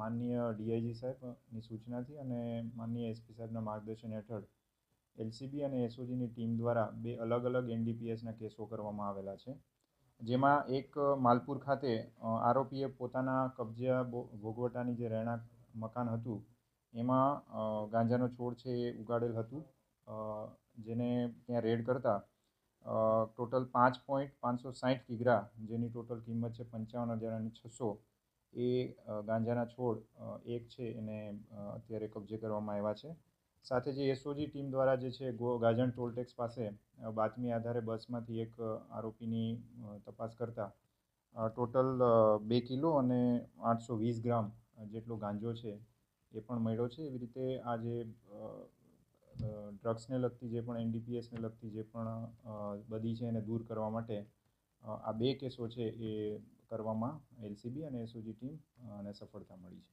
માનનીય ડીઆઈજી સાહેબની સૂચનાથી અને માનનીય એસપી સાહેબના માર્ગદર્શન હેઠળ એલસીબી અને એસઓજીની ટીમ દ્વારા બે અલગ અલગ એનડીપીએસના કેસો કરવામાં આવેલા છે. જેમાં એક માલપુર ખાતે આરોપીએ પોતાના કબજા ભોગવટાની જે રહેણાંક મકાન હતું, એમાં ગાંજાનો છોડ છે એ ઉગાડેલ હતું. જેને ત્યાં રેડ કરતાં ટોટલ પાંચ પોઈન્ટ પાંચસો સાઠ કિગ્રા, જેની ટોટલ કિંમત છે પંચાવન હજાર અને છસો એ ગાંજાના છોડ એક છે એને અત્યારે કબજે કરવામાં આવ્યા છે. સાથે જે એસઓજી ટીમ દ્વારા જે છે ગો ગાજણ ટોલટેક્સ પાસે બાતમી આધારે બસમાંથી એક આરોપીની તપાસ કરતાં ટોટલ બે કિલો અને આઠસો વીસ ગ્રામ જેટલો ગાંજો છે એ પણ મળ્યો છે. એવી રીતે આ જે ડ્રગ્સને લગતી જે પણ એનડીપીએસને લગતી જે પણ બધી છે એને દૂર કરવા માટે આ બે કેસો છે એ કરવામાં એલસીબી અને એસઓજી ટીમ અને સફળતા મળી છે.